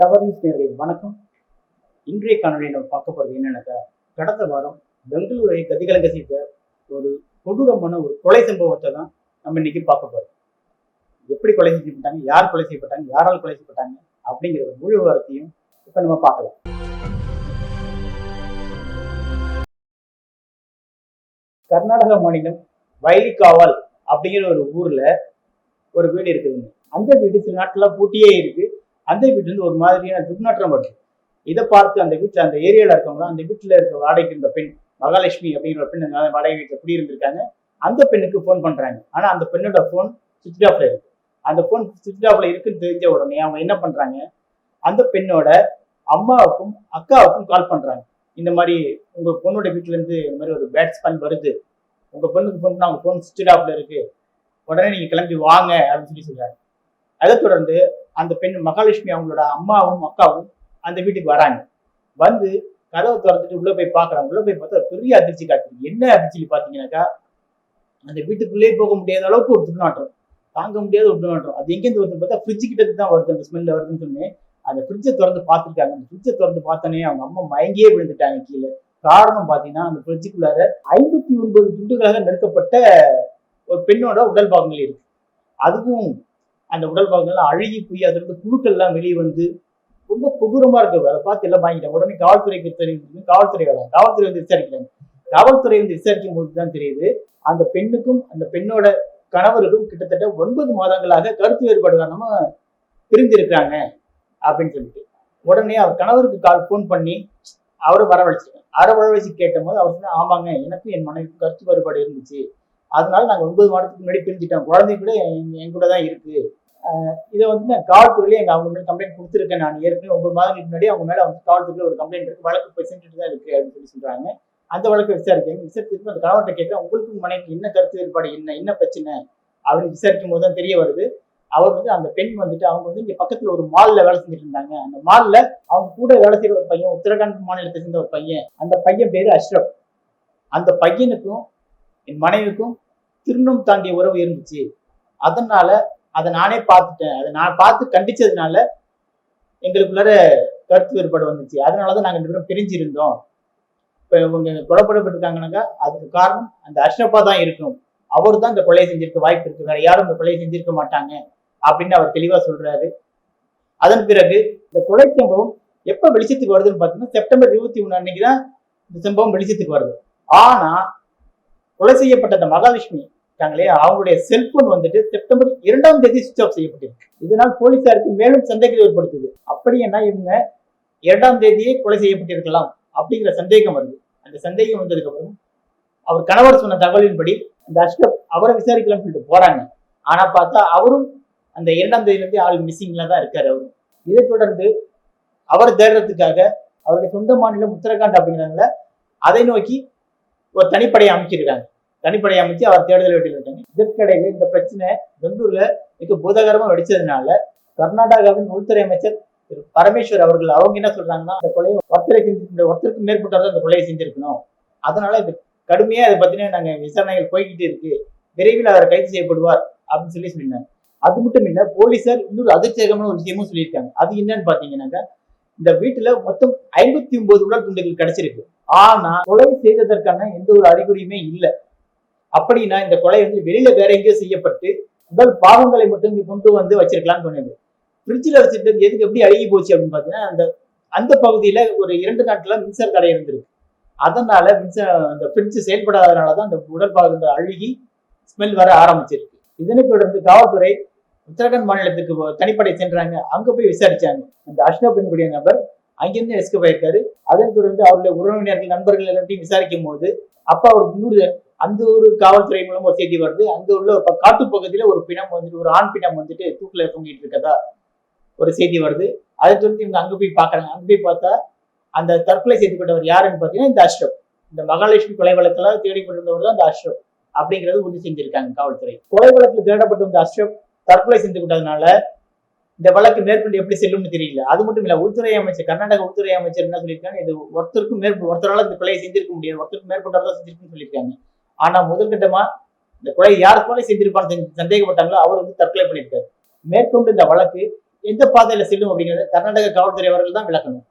Tower news நேயர்களே வணக்கம். இன்றைய காணொலியை நம்ம பார்க்க போகிறது என்னன்னாக்கா கடந்த வாரம் பெங்களூரை கதிகலங்க செய்த ஒரு கொடூரமான ஒரு கொலை சம்பவத்தை தான் நம்ம இன்னைக்கு பார்க்க போறோம். எப்படி கொலை செய்யப்பட்டாங்க யார் கொலை செய்யப்பட்டாங்க யாரால் கொலை செய்யப்பட்டாங்க அப்படிங்கிற ஒரு முழு விவரத்தையும் இப்போ நம்ம பார்க்கலாம். கர்நாடகா மாநிலம் வயலிக்காவல் அப்படிங்கிற ஒரு ஊர்ல ஒரு வீடு இருக்குதுங்க. அந்த வீடு சில நாட்டெல்லாம் பூட்டியே இருக்கு. அந்த வீட்டிலேருந்து ஒரு மாதிரியான துர்நாற்றம் வருது. இதை பார்த்து அந்த வீட்டுல அந்த ஏரியால இருக்கவங்களாம் அந்த வீட்டுல இருக்க வாடகைக்கு இருந்த பெண் மகாலட்சுமி அப்படிங்கிற பெண் வாடகை வீட்டுல குடியிருந்திருக்காங்க. அந்த பெண்ணுக்கு ஃபோன் பண்றாங்க. ஆனா அந்த பெண்ணோட ஃபோன் சுவிட்ச் ஆஃப்ல இருக்கு. அந்த ஃபோன் சுவிட்ச் ஆஃப்ல இருக்குன்னு தெரிஞ்ச உடனே அவங்க என்ன பண்றாங்க? அந்த பெண்ணோட அம்மாவுக்கும் அக்காவுக்கும் கால் பண்றாங்க. இந்த மாதிரி உங்க பொண்ணோட வீட்டுல இருந்து இந்த மாதிரி ஒரு பேட்ஸ்மேன் வருது. உங்க பொண்ணுக்கு ஃபோன் அவங்க ஃபோன் சுவிட்ச் ஆஃப்ல இருக்கு. உடனே நீங்க கிளம்பி வாங்க அப்படின்னு சொல்லி சொல்றாங்க. அதை தொடர்ந்து அந்த பெண் மகாலட்சுமி அவங்களோட அம்மாவும் அக்காவும் அந்த வீட்டுக்கு வராங்க. வந்து கதவை திறந்துட்டு உள்ள போய் பார்க்குறாங்க. உள்ள போய் பார்த்தா பெரிய அதிர்ச்சி காட்டுது. என்ன அதிர்ச்சி பார்த்தீங்கன்னாக்கா அந்த வீட்டுக்குள்ளே போக முடியாத அளவுக்கு ஒரு துர்நாற்றம். தாங்க முடியாத ஒரு துர்நாற்றம். அது எங்கேருந்து வருதுன்னு பார்த்தா ஃப்ரிட்ஜ் கிட்ட தான் வருது. அந்த ஸ்மெல்ல வருதுன்னு சொன்னேன். அந்த ஃப்ரிட்ஜை திறந்து பார்த்துருக்காங்க. அந்த ஃப்ரிட்ஜை திறந்து பார்த்தோன்னே அவங்க அம்மா மயங்கியே விழுந்துட்டாங்க கீழே. காரணம் பார்த்தீங்கன்னா அந்த ஃப்ரிட்ஜுக்குள்ளார ஐம்பத்தி ஒன்பது துண்டுகளாக நெருக்கப்பட்ட ஒரு பெண்ணோட உடல் பாகங்கள் இருக்கு. அதுவும் அந்த உடல் பாகங்கள்லாம் அழுகி போய் அதுல குழுக்கள் எல்லாம் வெளியே வந்து ரொம்ப கொடூரமா இருக்கு அதை பார்த்து எல்லாம் வாங்கிட்டேன் உடனே காவல்துறைக்கு தெரிவித்து காவல்துறை வராங்க காவல்துறை வந்து விசாரிக்கிறாங்க. காவல்துறை வந்து விசாரிக்கும் போது தான் தெரியுது அந்த பெண்ணுக்கும் அந்த பெண்ணோட கணவருக்கும் கிட்டத்தட்ட ஒன்பது மாதங்களாக கருத்து வேறுபாடு காரணமா பிரிந்திருக்கிறாங்க அப்படின்னு சொல்லிட்டு. உடனே அவர் கணவருக்கு கால் ஃபோன் பண்ணி அவரை வரவழைச்சிருக்காங்க அவரை வரவழைச்சு கேட்டும் போது அவர் சொன்னா ஆமாங்க எனக்கும் என் மனைவிக்கும் கருத்து வேறுபாடு இருந்துச்சு. அதனால நாங்கள் ஒன்பது மாதத்துக்கு முன்னாடி பிரிஞ்சுட்டோம். குழந்தை கூட எங்க கூட தான் இருக்கு. இதை வந்து நான் காவல்துறையில எங்க அவங்க மேலே கம்ப்ளைண்ட் கொடுத்துருக்கேன். நான் ஏற்கனவே ஒன்பது மாதங்களுக்கு முன்னாடி அவங்க மேல வந்து காவல்துறையில ஒரு கம்ப்ளைண்ட் இருக்கு. வழக்கு போய் செஞ்சுட்டு தான் இருக்கு அப்படின்னு சொல்லி சொல்றாங்க. அந்த வழக்கை விசாரிக்கிறேன். விசாரிச்சு அந்த கணவர்கிட்ட கேட்கிறேன் உங்களுக்கு மனைவிக்கு என்ன கருத்து வேறுபாடு? என்ன என்ன பிரச்சனை? அப்படின்னு விசாரிக்கும் போது தான் தெரிய வருது. அவர் வந்து அந்த பெண் வந்துட்டு அவங்க வந்து இங்க பக்கத்துல ஒரு மால்ல வேலை செஞ்சுட்டு இருந்தாங்க. அந்த மால்ல அவங்க கூட வேலை செய்யற ஒரு பையன் உத்தரகாண்ட் மாநிலத்தை சேர்ந்த ஒரு பையன். அந்த பையன் பேரு அஷ்ரப். அந்த பையனுக்கும் என் மனைவிக்கும் திருமணம் தாண்டிய உறவு இருந்துச்சு. அதனால அதை நானே பார்த்துட்டேன். அதை நான் பார்த்து கண்டிச்சதுனால எங்களுக்குள்ளார கருத்து வேறுபாடு வந்துச்சு. அதனாலதான் நாங்க ரெண்டு பேரும் பிரிஞ்சிருந்தோம். இப்போ இவங்க கொலைப்படப்பட்டிருக்காங்கனாக்கா அதுக்கு காரணம் அந்த அஷ்ரப்பா தான் இருக்கும். அவர் தான் இந்த கொலையை செஞ்சிருக்க வாய்ப்பு இருக்கு. வேற யாரும் இந்த கொலையை செஞ்சிருக்க மாட்டாங்க அப்படின்னு அவர் தெளிவா சொல்றாரு. அதன் பிறகு இந்த கொலை சம்பவம் எப்ப வெளிச்சத்துக்கு வருதுன்னு பார்த்தீங்கன்னா செப்டம்பர் இருபத்தி ஒண்ணு அன்னைக்கு தான் இந்த சம்பவம் வெளிச்சத்துக்கு வருது. ஆனா கொலை செய்யப்பட்ட அந்த மகாலட்சுமி இருக்காங்களே அவங்களுடைய செல்போன் வந்துட்டு செப்டம்பர் இரண்டாம் தேதி சுவிச் ஆஃப் செய்யப்பட்டிருக்கு. இதனால் போலீசாருக்கு மேலும் சந்தேகத்தை ஏற்படுத்துது. அப்படின்னா இவங்க இரண்டாம் தேதியே கொலை செய்யப்பட்டிருக்கலாம் அப்படிங்கிற சந்தேகம் வருது. அந்த சந்தேகம் வந்ததுக்கு அப்புறம் அவர் கணவர் சொன்ன தகவலின்படி அந்த அஷ்ரப் அவரை விசாரிக்கலாம்னு சொல்லிட்டு போறாங்க. ஆனா பார்த்தா அவரும் அந்த இரண்டாம் தேதியிலிருந்து ஆள் மிஸ்ஸிங்ல தான் இருக்காரு அவரும் இதை தொடர்ந்து அவர் தேடுறதுக்காக அவருடைய சொந்த மாநிலம் உத்தரகாண்ட் அப்படிங்கிறதுல அதை நோக்கி ஒரு தனிப்படையை அமைச்சிருக்காங்க. தனிப்படை அமைச்சு அவர் தேடுதல் வேட்டியில் இருக்காங்க இதற்கிடையில இந்த பிரச்சனை பெங்களூர்ல மிக பூதகரமா வெடிச்சதுனால கர்நாடகாவின் உள்துறை அமைச்சர் திரு பரமேஸ்வர் அவர்கள் அவங்க என்ன சொல்றாங்கன்னா இந்த கொலையை ஒருத்தரை செஞ்சு ஒருத்தருக்கு மேற்பட்டவர் அந்த கொலையை செஞ்சிருக்கணும். அதனால இது கடுமையா அதை பத்தின நாங்க விசாரணைகள் போய்கிட்டு இருக்கு. விரைவில் அவர் கைது செய்யப்படுவார் அப்படின்னு சொல்லி சொல்லியிருந்தாங்க. அது மட்டும் இல்ல போலீசார் இன்னொரு அதிர்ச்சிகரமான ஒரு விஷயமும் சொல்லியிருக்காங்க. அது என்னன்னு பாத்தீங்கன்னாக்கா இந்த வீட்டுல மொத்தம் ஐம்பத்தி ஒன்பது உடல் துண்டுகள் கிடைச்சிருக்கு. ஆனா கொலை செய்ததற்கான எந்த ஒரு அறிகுறியுமே இல்லை. அப்படின்னா இந்த கொலை வந்து வெளியில வேற எங்கேயோ செய்யப்பட்டு உடல் பாகங்களை மட்டும் கொண்டு வந்து வச்சிருக்கலாம்னு சொன்னது ஃப்ரிட்ஜில் வச்சுட்டு எதுக்கு எப்படி அழுகி போச்சு அப்படின்னு பார்த்தீங்கன்னா அந்த அந்த பகுதியில் ஒரு இரண்டு நாட்களா மின்சார தடை இருந்திருக்கு. அதனால மின்சார அந்த ஃப்ரிட்ஜ் செயல்படாதனால தான் அந்த உடல் பாகங்கள் அழுகி ஸ்மெல் வர ஆரம்பிச்சிருக்கு. இதனைத் தொடர்ந்து காவல்துறை உத்தரகாண்ட் மாநிலத்துக்கு தனிப்படை சென்றாங்க. அங்கே போய் விசாரிச்சாங்க. அந்த அஷ்ரப் நபர் அங்கிருந்து எஸ்கேப் ஆயிருக்காரு. அதன் தொடர்ந்து அவருடைய உறவினர்கள் நண்பர்கள் எல்லாத்தையும் விசாரிக்கும் போது அப்பா அவர் இன்னொரு அந்த ஒரு காவல்துறை மூலம் ஒரு செய்தி வருது. அங்க உள்ள காட்டு காட்டுப் பகுதியில ஒரு பிணம் வந்துட்டு ஒரு ஆண் பிணம் வந்துட்டு தூக்கில தொங்கிட்டு இருக்கதா ஒரு செய்தி வருது. அதை தொடர்ந்து இவங்க அங்க போய் பாக்குறாங்க அங்க போய் பார்த்தா அந்த தற்கொலை செய்து கொண்டவர் யாருன்னு பாத்தீங்கன்னா இந்த அஷ்ரப். இந்த மகாலட்சுமி கொலை வழக்குல தேடிக்கொண்டிருந்தவர் தான் இந்த அஷ்ரப் அப்படிங்கறது உறுதி செஞ்சிருக்காங்க காவல்துறை. கொலை வழக்கில் தேடப்பட்ட இந்த அஷ்ரப் தற்கொலை செஞ்சு கொண்டதுனால இந்த வழக்கு மேற்கொண்டு எப்படி செல்லும்னு தெரியல. அது மட்டும் இல்ல உள்துறை அமைச்சர் கர்நாடக உள்துறை அமைச்சர் என்ன சொல்லியிருக்காங்க? இது ஒருத்தருக்கும் மேற்ப ஒருத்தரால இந்த கொலையை செஞ்சிருக்க முடியாது. ஒருத்தருக்கு மேற்பட்டவர் தான் செஞ்சிருக்குன்னு சொல்லியிருக்காங்க. ஆனா முதற்கட்டமா இந்த கொலை யார் கொலை செஞ்சிருப்பான்னு சந்தேகப்பட்டாங்களோ அவர் வந்து தற்கொலை பண்ணியிருக்காரு. மேற்கொண்டு இந்த வழக்கு எந்த பாதையில செல்லும் அப்படிங்கிறத கர்நாடக காவல்துறை அவர்கள் தான் விளக்கணும்.